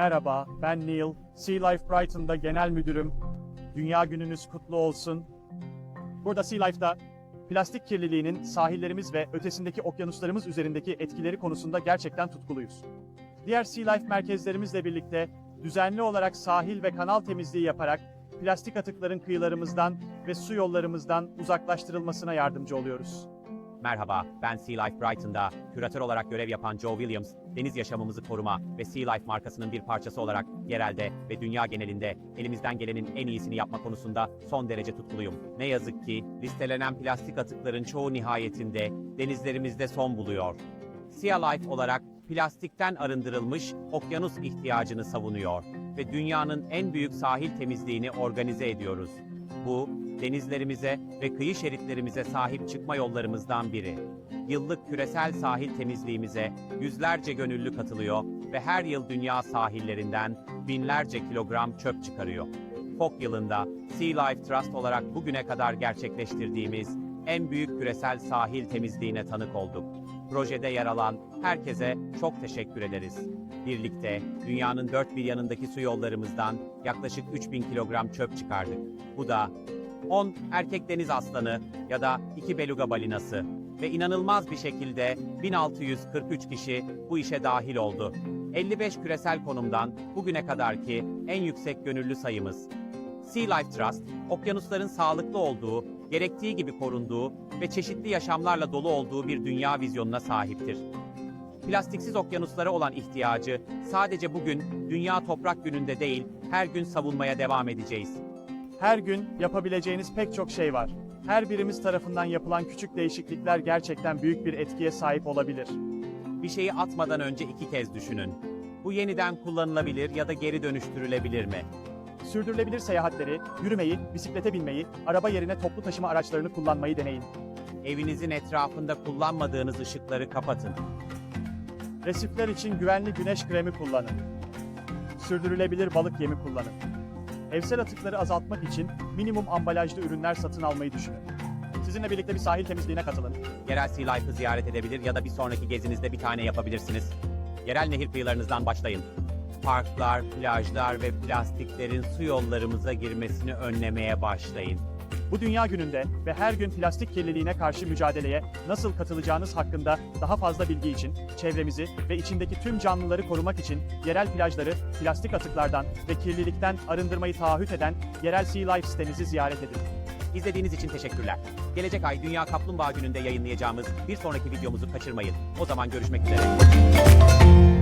Merhaba, ben Neil. Sea Life Brighton'da genel müdürüm. Dünya gününüz kutlu olsun. Burada Sea Life'da plastik kirliliğinin sahillerimiz ve ötesindeki okyanuslarımız üzerindeki etkileri konusunda gerçekten tutkuluyuz. Diğer Sea Life merkezlerimizle birlikte düzenli olarak sahil ve kanal temizliği yaparak plastik atıkların kıyılarımızdan ve su yollarımızdan uzaklaştırılmasına yardımcı oluyoruz. Merhaba, ben Sea Life Brighton'da küratör olarak görev yapan Joe Williams, deniz yaşamımızı koruma ve Sea Life markasının bir parçası olarak yerelde ve dünya genelinde elimizden gelenin en iyisini yapma konusunda son derece tutkuluyum. Ne yazık ki listelenen plastik atıkların çoğu nihayetinde denizlerimizde son buluyor. Sea Life olarak plastikten arındırılmış okyanus ihtiyacını savunuyor ve dünyanın en büyük sahil temizliğini organize ediyoruz. Bu, denizlerimize ve kıyı şeritlerimize sahip çıkma yollarımızdan biri. Yıllık küresel sahil temizliğimize yüzlerce gönüllü katılıyor ve her yıl dünya sahillerinden binlerce kilogram çöp çıkarıyor. FOK yılında Sea Life Trust olarak bugüne kadar gerçekleştirdiğimiz en büyük küresel sahil temizliğine tanık olduk. Projede yer alan herkese çok teşekkür ederiz. Birlikte dünyanın dört bir yanındaki su yollarımızdan yaklaşık 3000 kilogram çöp çıkardık. Bu da 10 erkek deniz aslanı ya da 2 beluga balinası ve inanılmaz bir şekilde 1643 kişi bu işe dahil oldu. 55 küresel konumdan bugüne kadarki en yüksek gönüllü sayımız. Sea Life Trust, okyanusların sağlıklı olduğu, gerektiği gibi korunduğu ve çeşitli yaşamlarla dolu olduğu bir dünya vizyonuna sahiptir. Plastiksiz okyanuslara olan ihtiyacı sadece bugün Dünya Toprak Günü'nde değil, her gün savunmaya devam edeceğiz. Her gün yapabileceğiniz pek çok şey var. Her birimiz tarafından yapılan küçük değişiklikler gerçekten büyük bir etkiye sahip olabilir. Bir şeyi atmadan önce iki kez düşünün. Bu yeniden kullanılabilir ya da geri dönüştürülebilir mi? Sürdürülebilir seyahatleri, yürümeyi, bisiklete binmeyi, araba yerine toplu taşıma araçlarını kullanmayı deneyin. Evinizin etrafında kullanmadığınız ışıkları kapatın. Resifler için güvenli güneş kremi kullanın. Sürdürülebilir balık yemi kullanın. Evsel atıkları azaltmak için minimum ambalajlı ürünler satın almayı düşünün. Sizinle birlikte bir sahil temizliğine katılın. Yerel Sea Life'ı ziyaret edebilir ya da bir sonraki gezinizde bir tane yapabilirsiniz. Yerel nehir kıyılarınızdan başlayın. Parklar, plajlar ve plastiklerin su yollarımıza girmesini önlemeye başlayın. Bu dünya gününde ve her gün plastik kirliliğine karşı mücadeleye nasıl katılacağınız hakkında daha fazla bilgi için çevremizi ve içindeki tüm canlıları korumak için yerel plajları plastik atıklardan ve kirlilikten arındırmayı taahhüt eden yerel Sea Life sitemizi ziyaret edin. İzlediğiniz için teşekkürler. Gelecek ay Dünya Kaplumbağa Günü'nde yayınlayacağımız bir sonraki videomuzu kaçırmayın. O zaman görüşmek üzere.